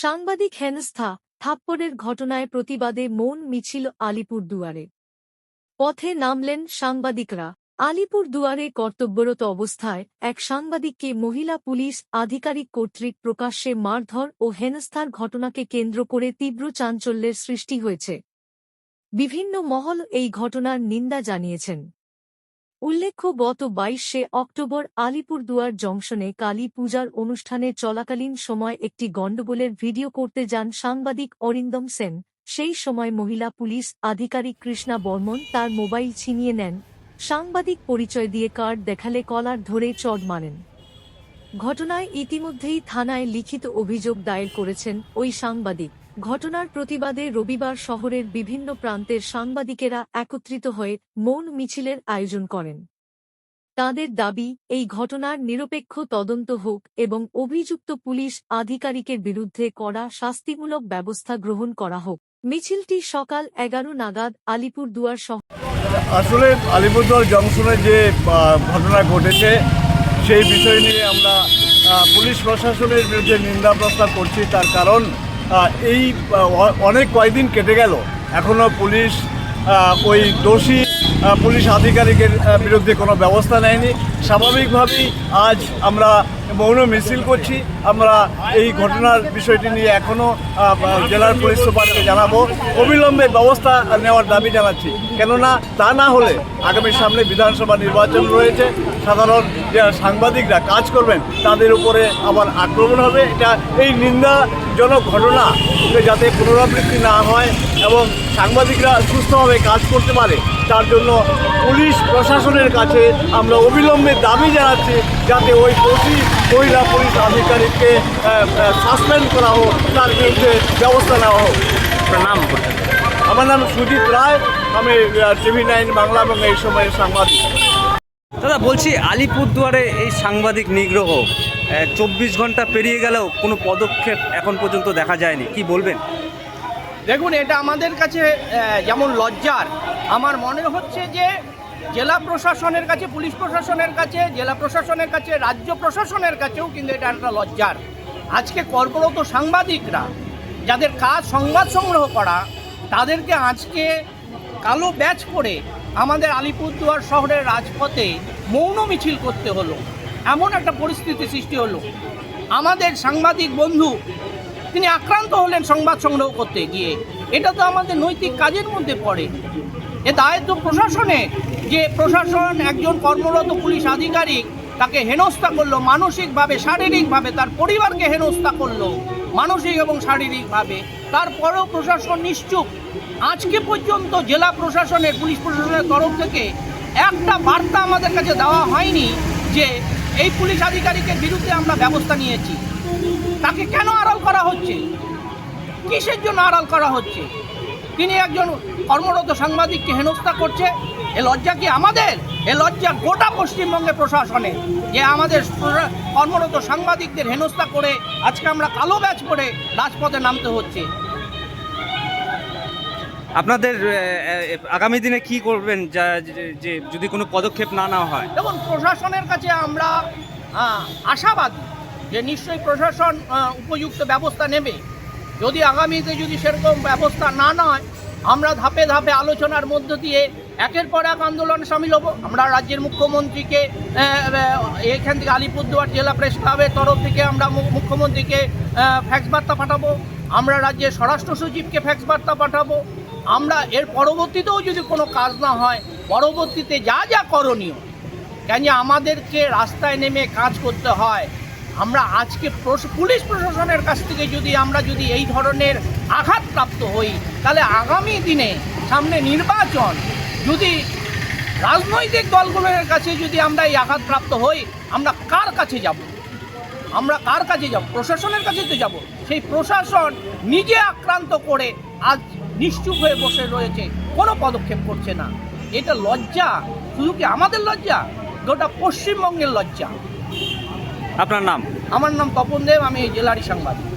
সাংবাদিক হেনস্থা, থাপ্পড়ের ঘটনায় প্রতিবাদে মৌন মিছিল আলিপুর দুয়ারে পথে নামলেন সাংবাদিকরা। আলিপুর দুয়ারে কর্তব্যরত অবস্থায় এক সাংবাদিককে মহিলা পুলিশ আধিকারিক কর্তৃক প্রকাশ্যে মারধর ও হেনস্থার ঘটনাকে কেন্দ্র করে তীব্র চাঞ্চল্যের সৃষ্টি হয়েছে। বিভিন্ন মহল এই ঘটনার নিন্দা জানিয়েছেন। উল্লেখ্য, গত বাইশে অক্টোবর আলিপুরদুয়ার জংশনে কালী পূজার অনুষ্ঠানে চলাকালীন সময় একটি গণ্ডগোলের ভিডিও করতে যান সাংবাদিক অরিন্দম সেন। সেই সময় মহিলা পুলিশ আধিকারিক কৃষ্ণা বর্মন তার মোবাইল ছিনিয়ে নেন। সাংবাদিক পরিচয় দিয়ে কার্ড দেখালে কলার ধরে চড় মারেন। ঘটনায় ইতিমধ্যেই থানায় লিখিত অভিযোগ দায়ের করেছেন ওই সাংবাদিক। ঘটনার প্রতিবাদে রবিবার শহরের বিভিন্ন প্রান্তের সাংবাদিকেরা একত্রিত হয়ে মৌন মিছিলের আয়োজন করেন। তাঁদের দাবি, এই ঘটনার নিরপেক্ষ তদন্ত হোক এবং অভিযুক্ত পুলিশ আধিকারিকের বিরুদ্ধে করা শাস্তিমূলক ব্যবস্থা গ্রহণ করা হোক। মিছিলটি সকাল এগারো নাগাদ আলিপুরদুয়ার শহর আসলে আলিপুরদুয়ার জংশনে যে ঘটনা ঘটেছে সেই বিষয় নিয়ে আমরা পুলিশ প্রশাসনের বিরুদ্ধে নিন্দা প্রস্তাব করছি। তার কারণ এই অনেক কয়েকদিন কেটে গেল। এখনও পুলিশ ওই দোষী পুলিশ আধিকারিকের বিরুদ্ধে কোনো ব্যবস্থা নেয়নি। স্বাভাবিকভাবেই আজ আমরা মৌন মিছিল করছি। আমরা এই ঘটনার বিষয়টি নিয়ে এখনও জেলার পুলিশ সুপারকে জানাব। অবিলম্বে ব্যবস্থা নেওয়ার দাবি জানাচ্ছি। কেননা তা না হলে আগামী সামনে বিধানসভা নির্বাচন রয়েছে। সাধারণ যে সাংবাদিকরা কাজ করবেন, তাদের উপরে আবার আক্রমণ হবে। এটা এই নিন্দাজনক ঘটনা যাতে পুনরাবৃত্তি না হয় এবং সাংবাদিকরা সুস্থভাবে কাজ করতে পারে। তার জন্য পুলিশ প্রশাসনের কাছে আমরা অবিলম্বে দাবি জানাচ্ছি যাতে ওই দোষী মহিলা পুলিশ আধিকারিককে সাসপেন্ড করা হোক তার বিরুদ্ধে ব্যবস্থা নেওয়া হোক। নাম আমার নাম সুজিত রায়। আমি টিভি নাইন বাংলা এবং এই সময়ের সাংবাদিক। দাদা বলছি আলিপুরদুয়ারে এই সাংবাদিক নিগ্রহ চব্বিশ ঘণ্টা পেরিয়ে গেলেও কোনো পদক্ষেপ এখন পর্যন্ত দেখা যায়নি। কি বলবেন? দেখুন এটা আমাদের কাছে যেমন লজ্জার আমার মনে হচ্ছে যে জেলা প্রশাসনের কাছে, পুলিশ প্রশাসনের কাছে, জেলা প্রশাসনের কাছে, রাজ্য প্রশাসনের কাছেও কিন্তু এটা একটা লজ্জার। আজকে কর্মরত সাংবাদিকরা যাদের কাজ সংবাদ সংগ্রহ করা, তাদেরকে আজকে কালো ব্যাচ পরে আমাদের আলিপুরদুয়ার শহরের রাজপথে মৌন মিছিল করতে হলো। এমন একটা পরিস্থিতি সৃষ্টি হলো। আমাদের সাংবাদিক বন্ধু, তিনি আক্রান্ত হলেন সংবাদ সংগ্রহ করতে গিয়ে। এটা তো আমাদের নৈতিক কাজের মধ্যে পড়ে। এ দায়িত্ব প্রশাসনে যে প্রশাসন একজন কর্মরত পুলিশ আধিকারিক তাকে হেনস্থা করল, মানসিকভাবে, শারীরিকভাবে তার পরিবারকে হেনস্থা করল, মানসিক এবং শারীরিকভাবে। তারপরেও প্রশাসন নিশ্চুপ। আজকে পর্যন্ত জেলা প্রশাসনের, পুলিশ প্রশাসনের তরফ থেকে একটা বার্তা আমাদের কাছে দেওয়া হয়নি যে এই পুলিশ আধিকারিকের বিরুদ্ধে আমরা ব্যবস্থা নিয়েছি। তাকে কেন আড়াল করা হচ্ছে? কিসের জন্য আড়াল করা হচ্ছে? তিনি একজন কর্মরত সাংবাদিককে হেনস্থা করছে। এ লজ্জা কি আমাদের? এ লজ্জা গোটা পশ্চিমবঙ্গের প্রশাসনে। যে আমাদের কর্মরত সাংবাদিকদের হেনস্থা করে আজকে আমরা কালো ব্যাচ করে রাজপথে নামতে হচ্ছে। আপনাদের আগামী দিনে কি করবেন? যা যদি কোনো পদক্ষেপ না নেওয়া হয়? এবং প্রশাসনের কাছে আমরা আশাবাদী যে নিশ্চয়ই প্রশাসন উপযুক্ত ব্যবস্থা নেবে। যদি আগামীতে যদি সেরকম ব্যবস্থা না নয়, আমরা ধাপে ধাপে আলোচনার মধ্য দিয়ে একের পর এক আন্দোলন সামিল হব। আমরা রাজ্যের মুখ্যমন্ত্রীকে এখান থেকে আলিপুরদুয়ার জেলা প্রেস ক্লাবের তরফ থেকে আমরা মুখ্যমন্ত্রীকে ফ্যাক্স বার্তা পাঠাবো। আমরা রাজ্যের স্বরাষ্ট্র সচিবকে ফ্যাক্স বার্তা পাঠাবো। আমরা এর পরবর্তীতেও যদি কোনো কাজ না হয়, পরবর্তীতে যা যা করণীয়, কেন আমাদেরকে রাস্তায় নেমে কাজ করতে হয় আমরা আজকে পুলিশ প্রশাসনের কাছ থেকে যদি আমরা যদি এই ধরনের আঘাতপ্রাপ্ত হই, তাহলে আগামী দিনে সামনে নির্বাচন যদি রাজনৈতিক দলগুলোর কাছে যদি আমরা এই আঘাতপ্রাপ্ত হই, আমরা কার কাছে যাব? আমরা কার কাছে যাব? প্রশাসনের কাছে তো যাব। সেই প্রশাসন নিজে আক্রান্ত করে আজ নিশ্চুপ হয়ে বসে রয়েছে, কোনো পদক্ষেপ করছে না। এটা লজ্জা। শুধু কি আমাদের লজ্জা? গোটা পশ্চিমবঙ্গের লজ্জা। আপনার নাম? আমার নাম তপন দেব আমি জেলারি সাংবাদিক।